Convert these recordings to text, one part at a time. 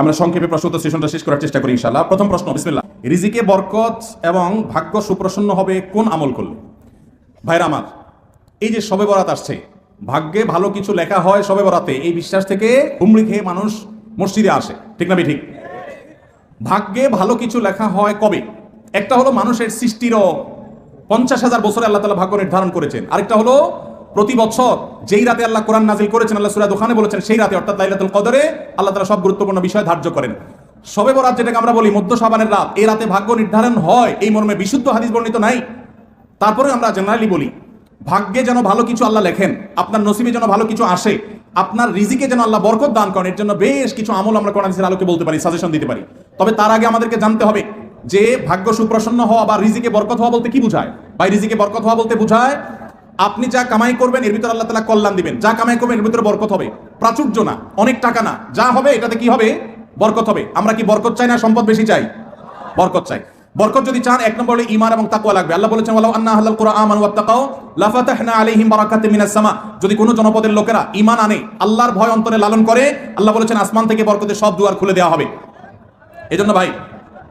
আমরা সংক্ষেপে প্রশ্নোত্তর সেশনটা শেষ করার চেষ্টা করি ইনশাআল্লাহ। প্রথম প্রশ্ন, বিসমিল্লাহ। রিজিকে বরকত এবং ভাগ্য সুপ্রসন্ন হবে কোন আমল করলে? ভাইরা আমার, এই যে সবে বরাত আসছে, ভাগ্যে ভালো কিছু লেখা হয় সবে বরাতে, এই বিশ্বাস থেকে হুমড়ি খেয়ে মানুষ মসজিদে আসে। ঠিক না ঠিক ভাগ্যে ভালো কিছু লেখা হয় কবে? একটা হলো মানুষের সৃষ্টিরও। পঞ্চাশ হাজার বছরে আল্লাহ তালা ভাগ্য নির্ধারণ করেছেন। আরেকটা হলো প্রতি বছর যেই রাতে আল্লাহ কোরআন নাজিল করেছেন, আল্লাহ সুরাদ ওখানে বলেছেন, সেই রাতে, অর্থাৎ লাইলাতুল কদরে আল্লাহ তালা সব গুরুত্বপূর্ণ বিষয় ধার্য করেন। সবে বরাত যেটাকে আমরা বলি মধ্য সাবানের রাত, এই রাতে ভাগ্য নির্ধারণ হয়, এই মর্মে বিশুদ্ধ হাদিস বর্ণিত নাই। তারপরে আমরা জেনারেলি বলি, ভাগ্যে যেন ভালো কিছু আল্লাহ লেখেন, আপনার নসিবে যেন ভালো কিছু আসে, আপনার রিজিকে যেন আল্লাহ বরকত দান করেন, এর জন্য বেশ কিছু আমল আমরা কোরআন আলোকে বলতে পারি সাজেশন দিতে পারি। তবে তার আগে আমাদেরকে জানতে হবে যে ভাগ্য সুপ্রসন্ন হওয়া বা রিজিকে বরকত হওয়া বলতে কি বোঝায়? বা রিজিকে বরকত হওয়া বলতে বোঝায় আপনি যা কামাই করবেন, এর ভিতরে আল্লাহ তালা কল্যাণ দিবেন। যা কামাই করবেন, এর ভিতরে বরকত হবে। প্রাচুর্য না, অনেক টাকা না। যা হবে, এটাতে কি হবে? বরকত হবে। আমরা কি বরকত চাই না সম্পদ বেশি চাই? বরকত চাই। বরকত যদি চান, এক নম্বর ঈমান এবং তাকওয়া লাগবে। আল্লাহ বলেছেন, ওয়ালাউ আন্না আহলাল কুরআন আমানু ওয়াত্তাকাও লাফাতাহনা আলাইহিম বারাকাতিন মিনাস সামা। যদি কোনো জনপদের লোকেরা ঈমান আনে, আল্লাহর ভয় অন্তরে লালন করে, আল্লাহ বলেছেন, আসমান থেকে বরকতের সব দুয়ার খুলে দেওয়া হবে। এজন্য ভাই,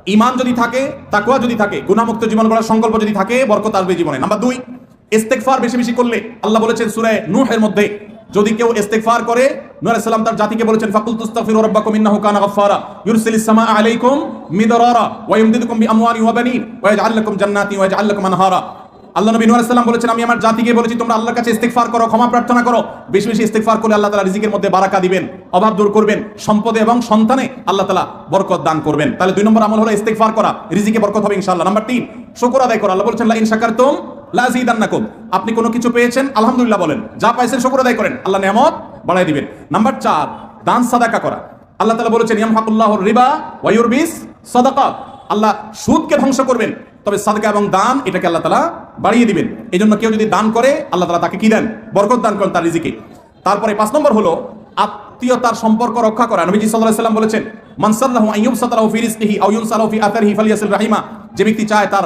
ঈমান যদি থাকে, তাকওয়া যদি থাকে, গুনাহমুক্ত জীবন গড়ার সংকল্প যদি থাকে, বরকত আসবে জীবনে। নাম্বার দুই ইস্তেগফার বেশি বেশি করলে আল্লাহ বলেছেন সূরা নূহের মধ্যে, যদি কেউ ইস্তেগফার করে আলাইহিস সালাম তার জাতিকে বলেছেন ফাকুল তুস্তাগফিরু রাব্বাকুম ইন্নাহু কানা গাফফারা ইউরসিলিস সামা আলাইকুম মিদরারা ওয়া বিআমওয়ালিন ওয়া বানিন ওয়া ইয়াজআল লাকুম ওয়া ইয়াজআল লাকুম আনহারা। আল্লাহ নবী নূহ আলাইহিস বলেছেন, আমি আমার জাতিকে বলেছি, তোমরা আল্লাহর কাছে ইস্তেগফার করো, ক্ষমা প্রার্থনা করো। বেশি বেশি ইস্তেগফার করলে আল্লাহ তাআলা রিজিকের মধ্যে বারাকা দিবেন, অভাব দূর করবেন, সম্পদে এবং সন্তানে আল্লাহ তাআলা বরকত দান করবেন। তাহলে দুই নম্বর আমল হলো ইস্তেগফার করা, রিজিকে বরকত হবে ইনশাআল্লাহ। নাম্বার 3 শুকর আদায় করা। আল্লাহ বলেছেন লা ইন শাকারতুম লাজিদান্নাকুম আপনি কোনো কিছু পেয়েছেন? আলহামদুলিল্লাহ বলেন। যা পাইছেন শুকর আদায় করেন। আল্লাহ নিয়ামত বাড়াই দিবেন। নাম্বার 4 দান সাদাকা করা। আল্লাহ তালা বলেছেন ইয়ামহাকুল্লাহুর রিবা ওয়া ইউরবিস সাদাকা। আল্লাহ সুদকে ধ্বংস করবেন। তবে সাদকা এবং দান এটাকে আল্লাহ তালা বাড়িয়ে দিবেন। এই জন্য কেউ যদি দান করে, আল্লাহ তালা তাকে কি দেন? বরকত দান করেন তার রিজিকে। তারপরে পাঁচ নম্বর হলো, আত্মীয়তার সম্পর্ক রক্ষা করা। নবীজি আলাইহি সাল্লাম বলেছেন, মান সাল্লাহু আইয়ুব সাতালাহু ফি রিজকিহি আও ইউনসালাহু ফি আথারিহি ফালিয়াসিল রাহিমা। যে ব্যক্তি চায় তার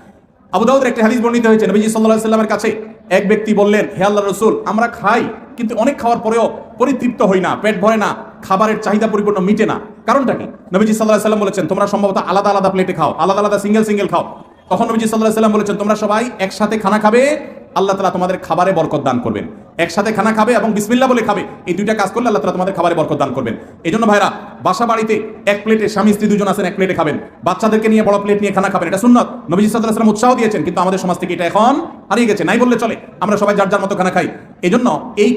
আবু দাউদের একটা হাদিস বর্ণিত হয়েছে, নবীজি সাল্লাহ সাল্লামের কাছে এক ব্যক্তি বললেন, হে আল্লাহ রসুল, আমরা খাই, কিন্তু অনেক খাওয়ার পরেও পরিতৃপ্ত হই না, পেট ভরে না, খাবারের চাহিদা পরিপূর্ণ মিটে না। কারণটা কি? নবীজি সাল্লাহ সাল্লাম বলেছেন, তোমরা সম্ভবত আলাদা আলাদা প্লেটে খাও, আলাদা আলাদা সিঙ্গেল সিঙ্গেল খাও। তখন নবীজি সাল্লাহ সাল্লাম বলেছেন, তোমরা সবাই একসাথে খানা খাবে, আল্লাহ তালা তোমাদের খাবারে বরকত দান করবেন। একসাথে খানা খাবে এবং বিসমিল্লা বলে খাবে। এই দুইটা কাজ করলে আল্লাহ তোমাদের খাবারে বরকত দান করবেন। এই জন্য ভাইরা, বাসা বাড়িতে এক প্লেটে স্বামী, স্ত্রী দুজন আছেন, এক প্লেটে খাবেন। বাচ্চাদেরকে নিয়ে বড় প্লেট নিয়ে খানা খাবেন, এটা সুন্নত। নবী সাদাম উৎসাহ দিয়েছেন, কিন্তু আমাদের সমাজ থেকে এটা এখন হারিয়ে গেছে। নাই বললে চলে, আমরা সবাই যার যার মতো খানা খাই। এই জন্য এই